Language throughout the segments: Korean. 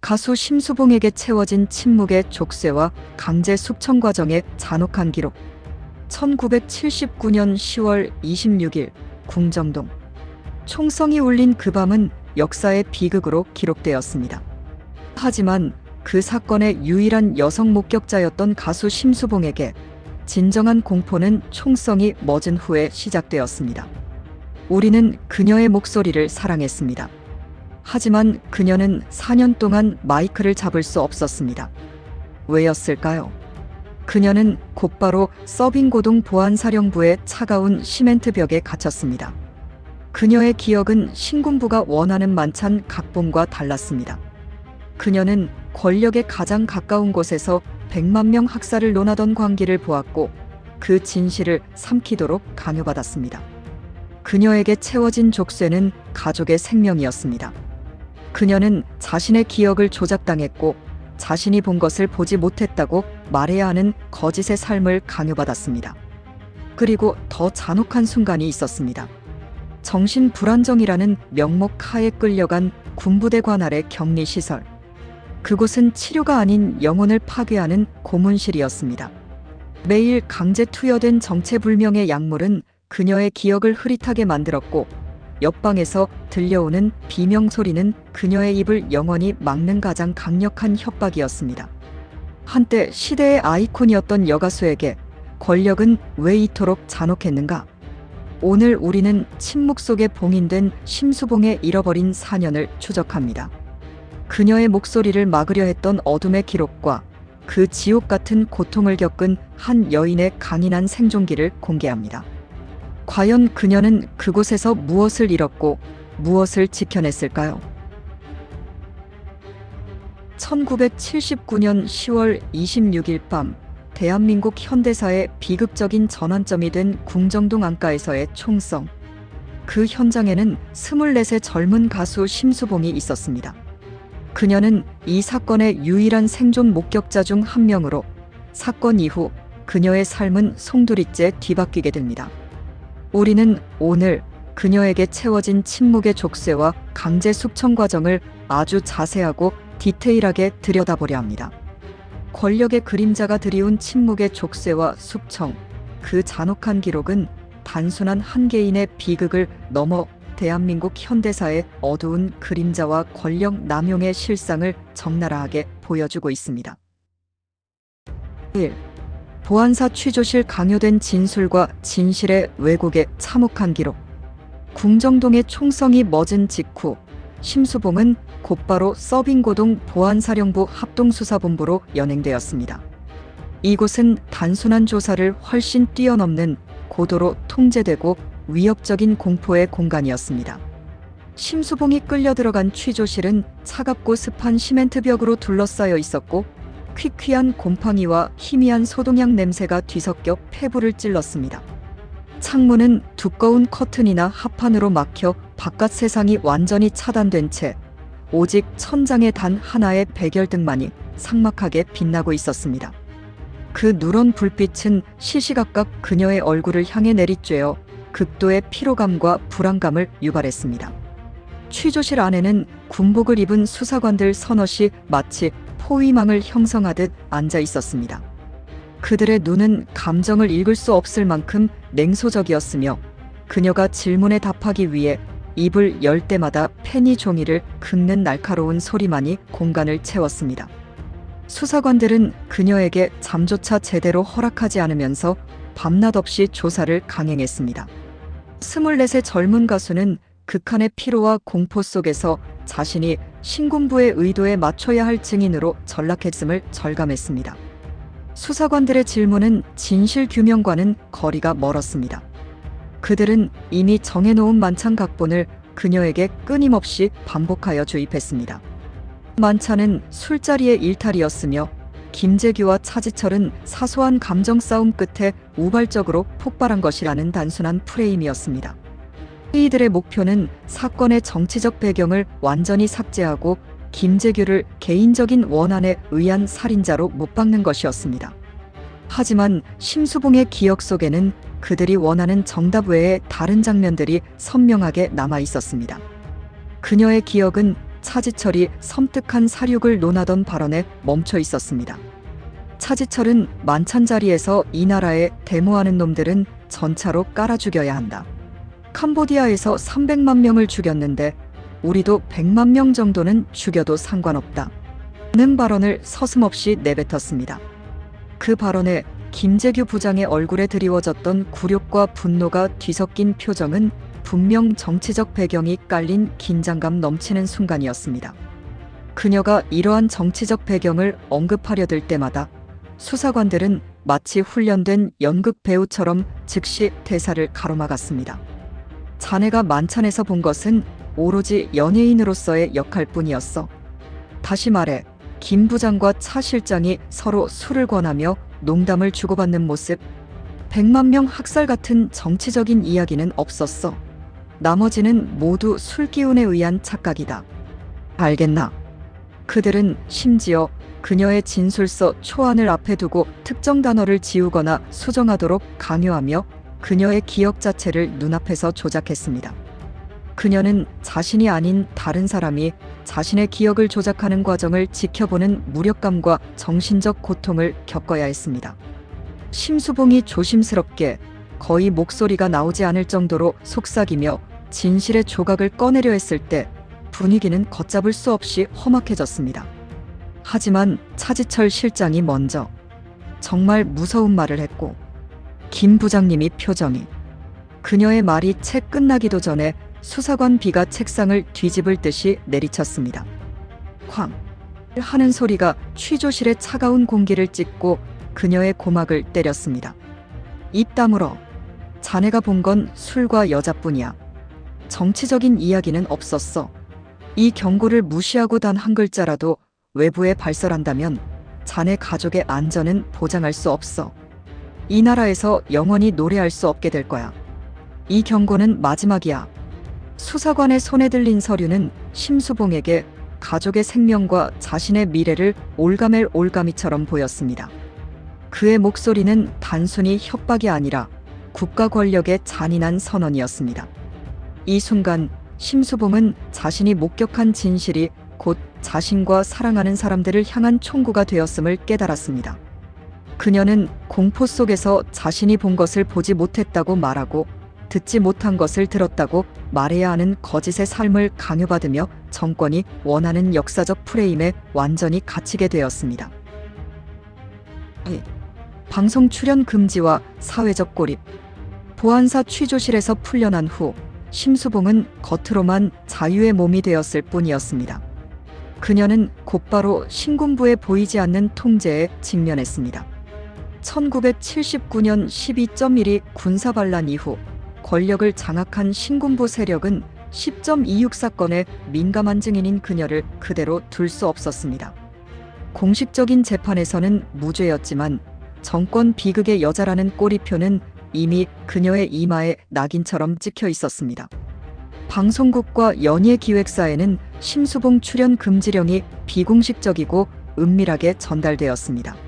가수 심수봉에게 채워진 침묵의 족쇄와 강제 숙청 과정의 잔혹한 기록. 1979년 10월 26일 궁정동. 총성이 울린 그 밤은 역사의 비극으로 기록되었습니다. 하지만 그 사건의 유일한 여성 목격자였던 가수 심수봉에게 진정한 공포는 총성이 멎은 후에 시작되었습니다. 우리는 그녀의 목소리를 사랑했습니다. 하지만 그녀는 4년 동안 마이크를 잡을 수 없었습니다. 왜였을까요? 그녀는 곧바로 서빙고동 보안사령부의 차가운 시멘트 벽에 갇혔습니다. 그녀의 기억은 신군부가 원하는 만찬 각본과 달랐습니다. 그녀는 권력에 가장 가까운 곳에서 100만 명 학살을 논하던 광기를 보았고 그 진실을 삼키도록 강요받았습니다. 그녀에게 채워진 족쇄는 가족의 생명이었습니다. 그녀는 자신의 기억을 조작당했고 자신이 본 것을 보지 못했다고 말해야 하는 거짓의 삶을 강요받았습니다. 그리고 더 잔혹한 순간이 있었습니다. 정신 불안정이라는 명목 하에 끌려간 군부대 관할의 격리 시설. 그곳은 치료가 아닌 영혼을 파괴하는 고문실이었습니다. 매일 강제 투여된 정체불명의 약물은 그녀의 기억을 흐릿하게 만들었고 옆방에서 들려오는 비명 소리는 그녀의 입을 영원히 막는 가장 강력한 협박이었습니다. 한때 시대의 아이콘이었던 여가수에게 권력은 왜 이토록 잔혹했는가? 오늘 우리는 침묵 속에 봉인된 심수봉의 잃어버린 사년을 추적합니다. 그녀의 목소리를 막으려 했던 어둠의 기록과 그 지옥 같은 고통을 겪은 한 여인의 강인한 생존기를 공개합니다. 과연 그녀는 그곳에서 무엇을 잃었고 무엇을 지켜냈을까요? 1979년 10월 26일 밤 대한민국 현대사의 비극적인 전환점이 된 궁정동 안가에서의 총성. 그 현장에는 24세 젊은 가수 심수봉이 있었습니다. 그녀는 이 사건의 유일한 생존 목격자 중 한 명으로 사건 이후 그녀의 삶은 송두리째 뒤바뀌게 됩니다. 우리는 오늘 그녀에게 채워진 침묵의 족쇄와 강제 숙청 과정을 아주 자세하고 디테일하게 들여다보려 합니다. 권력의 그림자가 드리운 침묵의 족쇄와 숙청, 그 잔혹한 기록은 단순한 한 개인의 비극을 넘어 대한민국 현대사의 어두운 그림자와 권력 남용의 실상을 적나라하게 보여주고 있습니다. 1. 보안사 취조실 강요된 진술과 진실의 왜곡의 참혹한 기록. 궁정동의 총성이 멎은 직후 심수봉은 곧바로 서빙고동 보안사령부 합동수사본부로 연행되었습니다. 이곳은 단순한 조사를 훨씬 뛰어넘는 고도로 통제되고 위협적인 공포의 공간이었습니다. 심수봉이 끌려 들어간 취조실은 차갑고 습한 시멘트 벽으로 둘러싸여 있었고 퀴퀴한 곰팡이와 희미한 소독약 냄새가 뒤섞여 폐부를 찔렀습니다. 창문은 두꺼운 커튼이나 합판으로 막혀 바깥 세상이 완전히 차단된 채 오직 천장에 단 하나의 백열등만이 삭막하게 빛나고 있었습니다. 그 누런 불빛은 시시각각 그녀의 얼굴을 향해 내리쬐어 극도의 피로감과 불안감을 유발했습니다. 취조실 안에는 군복을 입은 수사관들 서너 시 마치 포위망을 형성하듯 앉아 있었습니다. 그들의 눈은 감정을 읽을 수 없을 만큼 냉소적이었으며 그녀가 질문에 답하기 위해 입을 열 때마다 페니 종이를 긁는 날카로운 소리만이 공간을 채웠습니다. 수사관들은 그녀에게 잠조차 제대로 허락하지 않으면서 밤낮 없이 조사를 강행했습니다. 24세 젊은 가수는 극한의 피로와 공포 속에서 자신이 신군부의 의도에 맞춰야 할 증인으로 전락했음을 절감했습니다. 수사관들의 질문은 진실 규명과는 거리가 멀었습니다. 그들은 이미 정해놓은 만찬 각본을 그녀에게 끊임없이 반복하여 주입했습니다. 만찬은 술자리의 일탈이었으며 김재규와 차지철은 사소한 감정 싸움 끝에 우발적으로 폭발한 것이라는 단순한 프레임이었습니다. 이들의 목표는 사건의 정치적 배경을 완전히 삭제하고 김재규를 개인적인 원한에 의한 살인자로 못 박는 것이었습니다. 하지만 심수봉의 기억 속에는 그들이 원하는 정답 외에 다른 장면들이 선명하게 남아 있었습니다. 그녀의 기억은 차지철이 섬뜩한 사륙을 논하던 발언에 멈춰 있었습니다. 차지철은 만찬 자리에서 이 나라에 데모하는 놈들은 전차로 깔아 죽여야 한다. 캄보디아에서 300만 명을 죽였는데 우리도 100만 명 정도는 죽여도 상관없다. 는 발언을 서슴없이 내뱉었습니다. 그 발언에 김재규 부장의 얼굴에 드리워졌던 굴욕과 분노가 뒤섞인 표정은 분명 정치적 배경이 깔린 긴장감 넘치는 순간이었습니다. 그녀가 이러한 정치적 배경을 언급하려 들 때마다 수사관들은 마치 훈련된 연극 배우처럼 즉시 대사를 가로막았습니다. 자네가 만찬에서 본 것은 오로지 연예인으로서의 역할뿐이었어. 다시 말해, 김 부장과 차 실장이 서로 술을 권하며 농담을 주고받는 모습, 100만 명 학살 같은 정치적인 이야기는 없었어. 나머지는 모두 술 기운에 의한 착각이다. 알겠나? 그들은 심지어 그녀의 진술서 초안을 앞에 두고 특정 단어를 지우거나 수정하도록 강요하며 그녀의 기억 자체를 눈앞에서 조작했습니다. 그녀는 자신이 아닌 다른 사람이 자신의 기억을 조작하는 과정을 지켜보는 무력감과 정신적 고통을 겪어야 했습니다. 심수봉이 조심스럽게 거의 목소리가 나오지 않을 정도로 속삭이며 진실의 조각을 꺼내려 했을 때 분위기는 걷잡을 수 없이 험악해졌습니다. 하지만 차지철 실장이 먼저 정말 무서운 말을 했고 김 부장님이 표정이 그녀의 말이 채 끝나기도 전에 수사관 비가 책상을 뒤집을 듯이 내리쳤습니다. 쾅 하는 소리가 취조실의 차가운 공기를 찢고 그녀의 고막을 때렸습니다. 입 다물어 자네가 본 건 술과 여자뿐이야. 정치적인 이야기는 없었어. 이 경고를 무시하고 단 한 글자라도 외부에 발설한다면 자네 가족의 안전은 보장할 수 없어. 이 나라에서 영원히 노래할 수 없게 될 거야. 이 경고는 마지막이야. 수사관의 손에 들린 서류는 심수봉에게 가족의 생명과 자신의 미래를 올가맬 올가미처럼 보였습니다. 그의 목소리는 단순히 협박이 아니라 국가 권력의 잔인한 선언이었습니다. 이 순간 심수봉은 자신이 목격한 진실이 곧 자신과 사랑하는 사람들을 향한 총구가 되었음을 깨달았습니다. 그녀는 공포 속에서 자신이 본 것을 보지 못했다고 말하고 듣지 못한 것을 들었다고 말해야 하는 거짓의 삶을 강요받으며 정권이 원하는 역사적 프레임에 완전히 갇히게 되었습니다. 이, 방송 출연 금지와 사회적 고립 보안사 취조실에서 풀려난 후 심수봉은 겉으로만 자유의 몸이 되었을 뿐이었습니다. 그녀는 곧바로 신군부에 보이지 않는 통제에 직면했습니다. 1979년 12.12 군사반란 이후 권력을 장악한 신군부 세력은 10.26 사건에 민감한 증인인 그녀를 그대로 둘 수 없었습니다. 공식적인 재판에서는 무죄였지만 정권 비극의 여자라는 꼬리표는 이미 그녀의 이마에 낙인처럼 찍혀 있었습니다. 방송국과 연예기획사에는 심수봉 출연 금지령이 비공식적이고 은밀하게 전달되었습니다.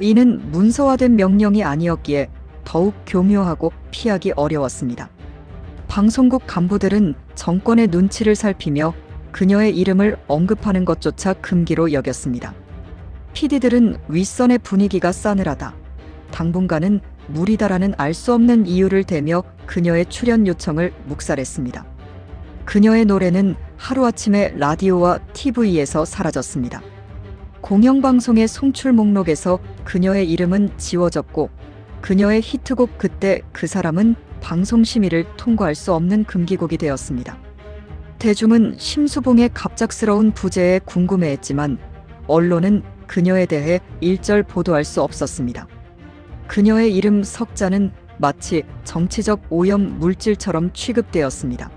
이는 문서화된 명령이 아니었기에 더욱 교묘하고 피하기 어려웠습니다. 방송국 간부들은 정권의 눈치를 살피며 그녀의 이름을 언급하는 것조차 금기로 여겼습니다. PD들은 윗선의 분위기가 싸늘하다. 당분간은 무리다라는 알 수 없는 이유를 대며 그녀의 출연 요청을 묵살했습니다. 그녀의 노래는 하루아침에 라디오와 TV에서 사라졌습니다. 공영방송의 송출 목록에서 그녀의 이름은 지워졌고 그녀의 히트곡 그때 그 사람은 방송 심의를 통과할 수 없는 금기곡이 되었습니다. 대중은 심수봉의 갑작스러운 부재에 궁금해했지만 언론은 그녀에 대해 일절 보도할 수 없었습니다. 그녀의 이름 석자는 마치 정치적 오염 물질처럼 취급되었습니다.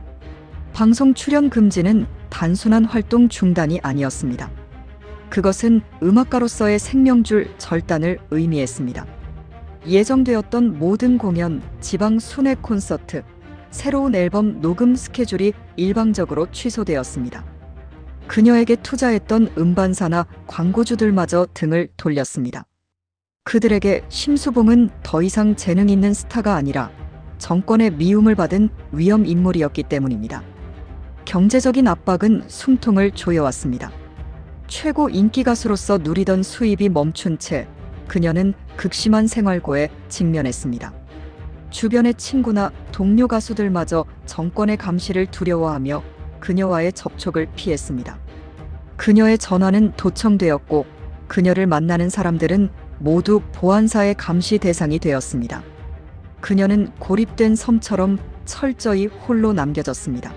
방송 출연 금지는 단순한 활동 중단이 아니었습니다. 그것은 음악가로서의 생명줄 절단을 의미했습니다. 예정되었던 모든 공연, 지방 순회 콘서트, 새로운 앨범 녹음 스케줄이 일방적으로 취소되었습니다. 그녀에게 투자했던 음반사나 광고주들마저 등을 돌렸습니다. 그들에게 심수봉은 더 이상 재능 있는 스타가 아니라 정권의 미움을 받은 위험 인물이었기 때문입니다. 경제적인 압박은 숨통을 조여왔습니다. 최고 인기 가수로서 누리던 수입이 멈춘 채 그녀는 극심한 생활고에 직면했습니다. 주변의 친구나 동료 가수들마저 정권의 감시를 두려워하며 그녀와의 접촉을 피했습니다. 그녀의 전화는 도청되었고 그녀를 만나는 사람들은 모두 보안사의 감시 대상이 되었습니다. 그녀는 고립된 섬처럼 철저히 홀로 남겨졌습니다.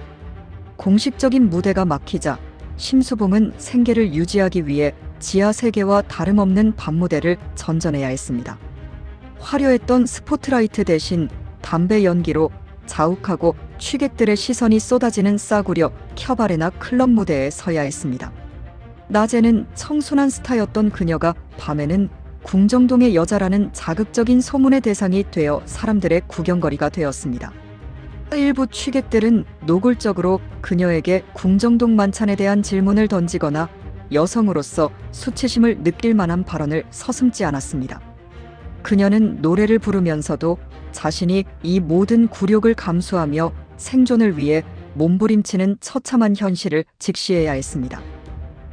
공식적인 무대가 막히자 심수봉은 생계를 유지하기 위해 지하 세계와 다름없는 밤무대를 전전해야 했습니다. 화려했던 스포트라이트 대신 담배 연기로 자욱하고 취객들의 시선이 쏟아지는 싸구려 캬바레나 클럽 무대에 서야 했습니다. 낮에는 청순한 스타였던 그녀가 밤에는 궁정동의 여자라는 자극적인 소문의 대상이 되어 사람들의 구경거리가 되었습니다. 일부 취객들은 노골적으로 그녀에게 궁정동 만찬에 대한 질문을 던지거나 여성으로서 수치심을 느낄 만한 발언을 서슴지 않았습니다. 그녀는 노래를 부르면서도 자신이 이 모든 굴욕을 감수하며 생존을 위해 몸부림치는 처참한 현실을 직시해야 했습니다.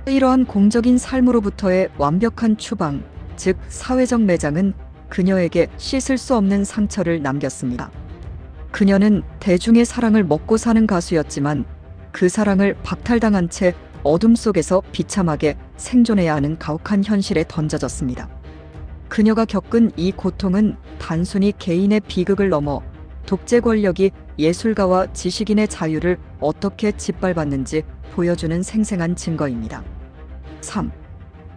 이러한 공적인 삶으로부터의 완벽한 추방, 즉 사회적 매장은 그녀에게 씻을 수 없는 상처를 남겼습니다. 그녀는 대중의 사랑을 먹고 사는 가수였지만 그 사랑을 박탈당한 채 어둠 속에서 비참하게 생존해야 하는 가혹한 현실에 던져졌습니다. 그녀가 겪은 이 고통은 단순히 개인의 비극을 넘어 독재 권력이 예술가와 지식인의 자유를 어떻게 짓밟았는지 보여주는 생생한 증거입니다. 3.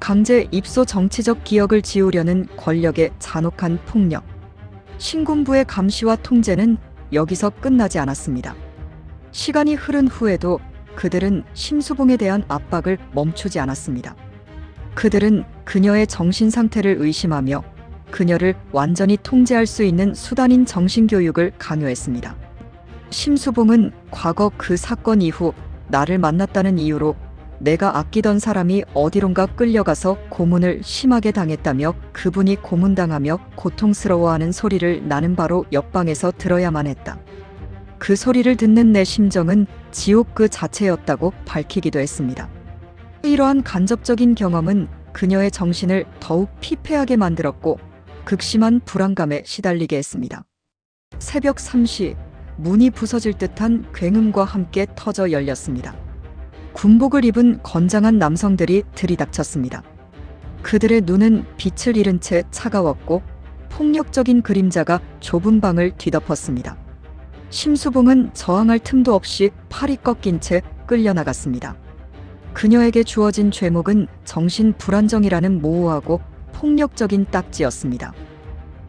강제 입소 정치적 기억을 지우려는 권력의 잔혹한 폭력. 신군부의 감시와 통제는 여기서 끝나지 않았습니다. 시간이 흐른 후에도 그들은 심수봉에 대한 압박을 멈추지 않았습니다. 그들은 그녀의 정신 상태를 의심하며 그녀를 완전히 통제할 수 있는 수단인 정신교육을 강요했습니다. 심수봉은 과거 그 사건 이후 나를 만났다는 이유로 내가 아끼던 사람이 어디론가 끌려가서 고문을 심하게 당했다며 그분이 고문당하며 고통스러워하는 소리를 나는 바로 옆방에서 들어야만 했다. 그 소리를 듣는 내 심정은 지옥 그 자체였다고 밝히기도 했습니다. 이러한 간접적인 경험은 그녀의 정신을 더욱 피폐하게 만들었고 극심한 불안감에 시달리게 했습니다. 새벽 3시 문이 부서질 듯한 굉음과 함께 터져 열렸습니다. 군복을 입은 건장한 남성들이 들이닥쳤습니다. 그들의 눈은 빛을 잃은 채 차가웠고 폭력적인 그림자가 좁은 방을 뒤덮었습니다. 심수봉은 저항할 틈도 없이 팔이 꺾인 채 끌려나갔습니다. 그녀에게 주어진 죄목은 정신 불안정이라는 모호하고 폭력적인 딱지였습니다.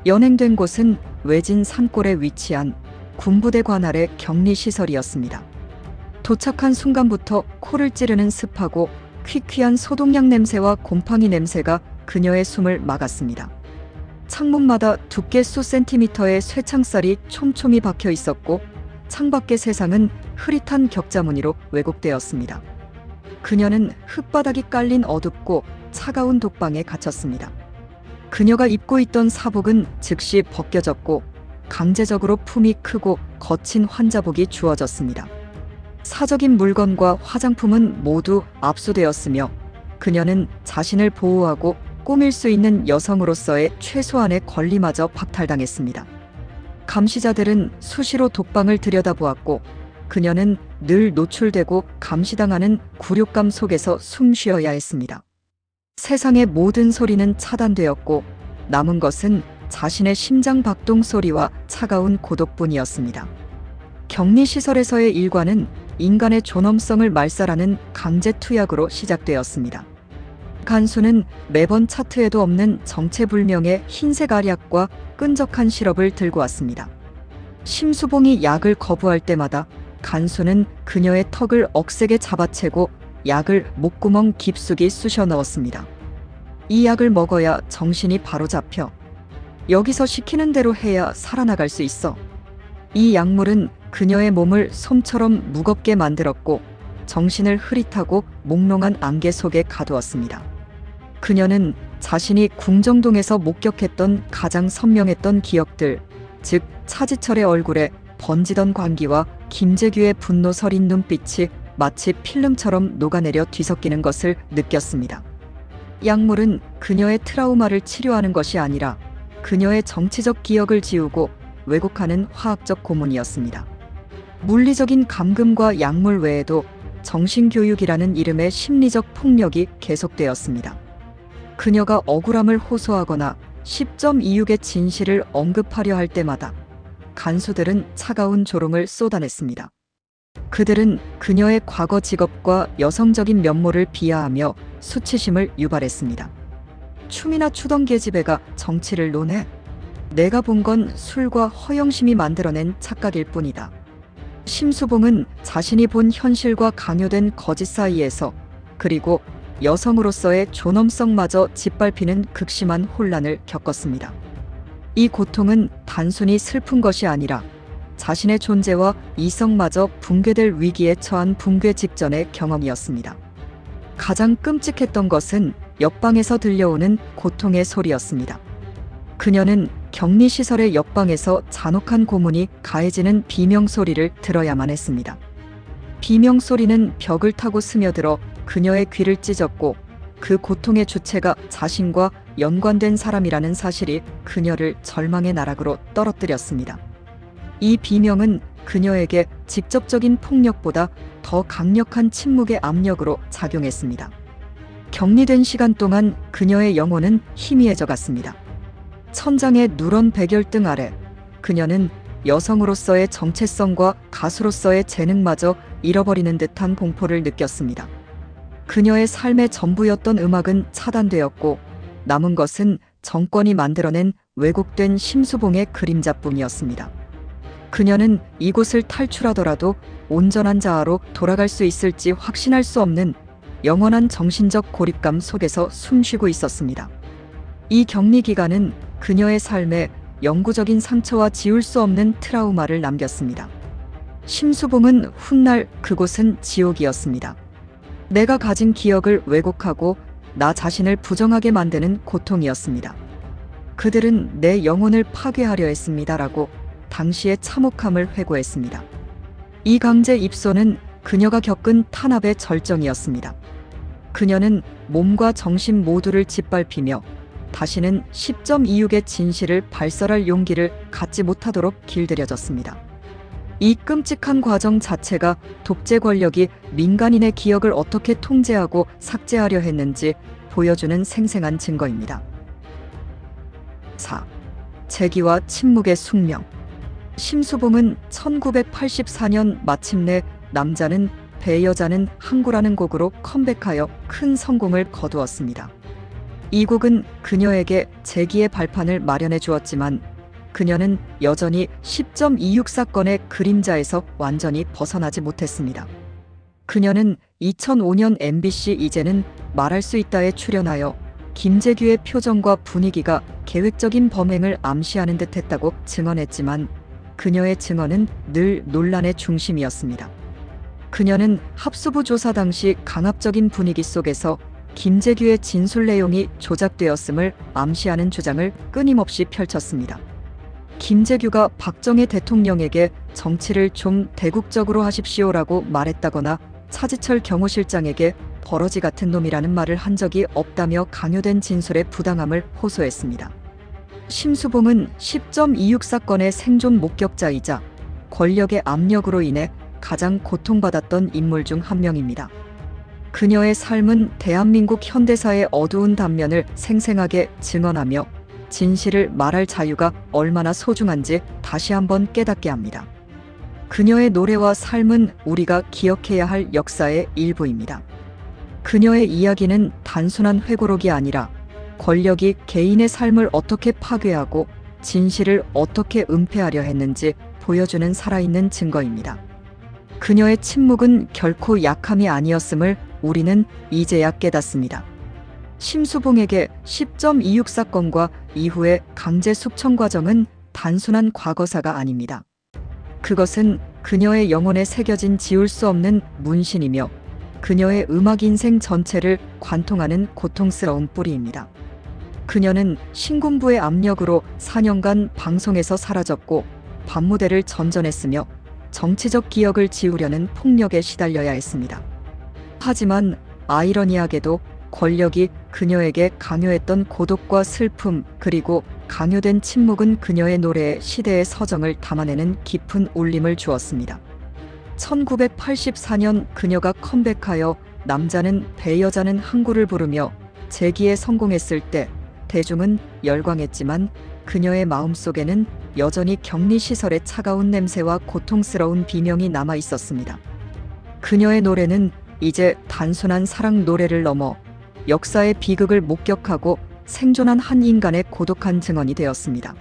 연행된 곳은 외진 산골에 위치한 군부대 관할의 격리 시설이었습니다. 도착한 순간부터 코를 찌르는 습하고 퀴퀴한 소독약 냄새와 곰팡이 냄새가 그녀의 숨을 막았습니다. 창문마다 두께 수 센티미터의 쇠창살이 촘촘히 박혀 있었고 창밖의 세상은 흐릿한 격자 무늬로 왜곡되었습니다. 그녀는 흙바닥이 깔린 어둡고 차가운 독방에 갇혔습니다. 그녀가 입고 있던 사복은 즉시 벗겨졌고 강제적으로 품이 크고 거친 환자복이 주어졌습니다. 사적인 물건과 화장품은 모두 압수되었으며 그녀는 자신을 보호하고 꾸밀 수 있는 여성으로서의 최소한의 권리마저 박탈당했습니다. 감시자들은 수시로 독방을 들여다보았고 그녀는 늘 노출되고 감시당하는 굴욕감 속에서 숨 쉬어야 했습니다. 세상의 모든 소리는 차단되었고 남은 것은 자신의 심장 박동 소리와 차가운 고독뿐이었습니다. 격리시설에서의 일과는 인간의 존엄성을 말살하는 강제 투약으로 시작되었습니다. 간수는 매번 차트에도 없는 정체불명의 흰색 알약과 끈적한 시럽을 들고 왔습니다. 심수봉이 약을 거부할 때마다 간수는 그녀의 턱을 억세게 잡아채고 약을 목구멍 깊숙이 쑤셔 넣었습니다. 이 약을 먹어야 정신이 바로 잡혀. 여기서 시키는 대로 해야 살아나갈 수 있어. 이 약물은 그녀의 몸을 솜처럼 무겁게 만들었고 정신을 흐릿하고 몽롱한 안개 속에 가두었습니다. 그녀는 자신이 궁정동에서 목격했던 가장 선명했던 기억들, 즉 차지철의 얼굴에 번지던 광기와 김재규의 분노 서린 눈빛이 마치 필름처럼 녹아내려 뒤섞이는 것을 느꼈습니다. 약물은 그녀의 트라우마를 치료하는 것이 아니라 그녀의 정치적 기억을 지우고 왜곡하는 화학적 고문이었습니다. 물리적인 감금과 약물 외에도 정신교육이라는 이름의 심리적 폭력이 계속되었습니다. 그녀가 억울함을 호소하거나 10.26의 진실을 언급하려 할 때마다 간수들은 차가운 조롱을 쏟아냈습니다. 그들은 그녀의 과거 직업과 여성적인 면모를 비하하며 수치심을 유발했습니다. 춤이나 추던 계집애가 정치를 논해 내가 본 건 술과 허영심이 만들어낸 착각일 뿐이다. 심수봉은 자신이 본 현실과 강요된 거짓 사이에서 그리고 여성으로서의 존엄성마저 짓밟히는 극심한 혼란을 겪었습니다. 이 고통은 단순히 슬픈 것이 아니라 자신의 존재와 이성마저 붕괴될 위기에 처한 붕괴 직전의 경험이었습니다. 가장 끔찍했던 것은 옆방에서 들려오는 고통의 소리였습니다. 그녀는 격리시설의 옆방에서 잔혹한 고문이 가해지는 비명 소리를 들어야만 했습니다. 비명 소리는 벽을 타고 스며들어 그녀의 귀를 찢었고 그 고통의 주체가 자신과 연관된 사람이라는 사실이 그녀를 절망의 나락으로 떨어뜨렸습니다. 이 비명은 그녀에게 직접적인 폭력보다 더 강력한 침묵의 압력으로 작용했습니다. 격리된 시간 동안 그녀의 영혼은 희미해져 갔습니다. 천장의 누런 백열등 아래 그녀는 여성으로서의 정체성과 가수로서의 재능마저 잃어버리는 듯한 공포를 느꼈습니다. 그녀의 삶의 전부였던 음악은 차단되었고 남은 것은 정권이 만들어낸 왜곡된 심수봉의 그림자뿐이었습니다. 그녀는 이곳을 탈출하더라도 온전한 자아로 돌아갈 수 있을지 확신할 수 없는 영원한 정신적 고립감 속에서 숨쉬고 있었습니다. 이 격리 기간은 그녀의 삶에 영구적인 상처와 지울 수 없는 트라우마를 남겼습니다. 심수봉은 훗날 그곳은 지옥이었습니다. 내가 가진 기억을 왜곡하고 나 자신을 부정하게 만드는 고통이었습니다. 그들은 내 영혼을 파괴하려 했습니다라고 당시의 참혹함을 회고했습니다. 이 강제 입소는 그녀가 겪은 탄압의 절정이었습니다. 그녀는 몸과 정신 모두를 짓밟히며 다시는 10.26의 진실을 발설할 용기를 갖지 못하도록 길들여졌습니다. 이 끔찍한 과정 자체가 독재 권력이 민간인의 기억을 어떻게 통제하고 삭제하려 했는지 보여주는 생생한 증거입니다. 4. 재기와 침묵의 숙명 심수봉은 1984년 마침내 남자는 배 여자는 항구라는 곡으로 컴백하여 큰 성공을 거두었습니다. 이 곡은 그녀에게 재기의 발판을 마련해 주었지만 그녀는 여전히 10.26 사건의 그림자에서 완전히 벗어나지 못했습니다. 그녀는 2005년 MBC 이제는 말할 수 있다에 출연하여 김재규의 표정과 분위기가 계획적인 범행을 암시하는 듯 했다고 증언했지만 그녀의 증언은 늘 논란의 중심이었습니다. 그녀는 합수부 조사 당시 강압적인 분위기 속에서 김재규의 진술 내용이 조작되었음을 암시하는 주장을 끊임없이 펼쳤습니다. 김재규가 박정희 대통령에게 정치를 좀 대국적으로 하십시오라고 말했다거나 차지철 경호실장에게 버러지 같은 놈이라는 말을 한 적이 없다며 강요된 진술의 부당함을 호소했습니다. 심수봉은 10.26 사건의 생존 목격자이자 권력의 압력으로 인해 가장 고통받았던 인물 중 한 명입니다. 그녀의 삶은 대한민국 현대사의 어두운 단면을 생생하게 증언하며 진실을 말할 자유가 얼마나 소중한지 다시 한번 깨닫게 합니다. 그녀의 노래와 삶은 우리가 기억해야 할 역사의 일부입니다. 그녀의 이야기는 단순한 회고록이 아니라 권력이 개인의 삶을 어떻게 파괴하고 진실을 어떻게 은폐하려 했는지 보여주는 살아있는 증거입니다. 그녀의 침묵은 결코 약함이 아니었음을 우리는 이제야 깨닫습니다. 심수봉에게 10.26 사건과 이후의 강제 숙청 과정은 단순한 과거사가 아닙니다. 그것은 그녀의 영혼에 새겨진 지울 수 없는 문신이며 그녀의 음악 인생 전체를 관통하는 고통스러운 뿌리입니다. 그녀는 신군부의 압력으로 4년간 방송에서 사라졌고 밤무대를 전전했으며 정치적 기억을 지우려는 폭력에 시달려야 했습니다. 하지만 아이러니하게도 권력이 그녀에게 강요했던 고독과 슬픔 그리고 강요된 침묵은 그녀의 노래에 시대의 서정을 담아내는 깊은 울림을 주었습니다. 1984년 그녀가 컴백하여 남자는 배 여자는 항구를 부르며 재기에 성공했을 때 대중은 열광했지만 그녀의 마음속에는 여전히 격리시설의 차가운 냄새와 고통스러운 비명이 남아 있었습니다. 그녀의 노래는 이제 단순한 사랑 노래를 넘어 역사의 비극을 목격하고 생존한 한 인간의 고독한 증언이 되었습니다.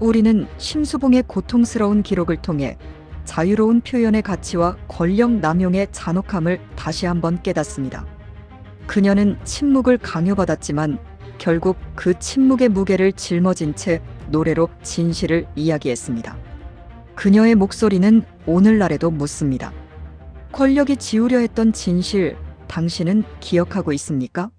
우리는 심수봉의 고통스러운 기록을 통해 자유로운 표현의 가치와 권력 남용의 잔혹함을 다시 한번 깨닫습니다. 그녀는 침묵을 강요받았지만 결국 그 침묵의 무게를 짊어진 채 노래로 진실을 이야기했습니다. 그녀의 목소리는 오늘날에도 묻습니다. 권력이 지우려 했던 진실, 당신은 기억하고 있습니까?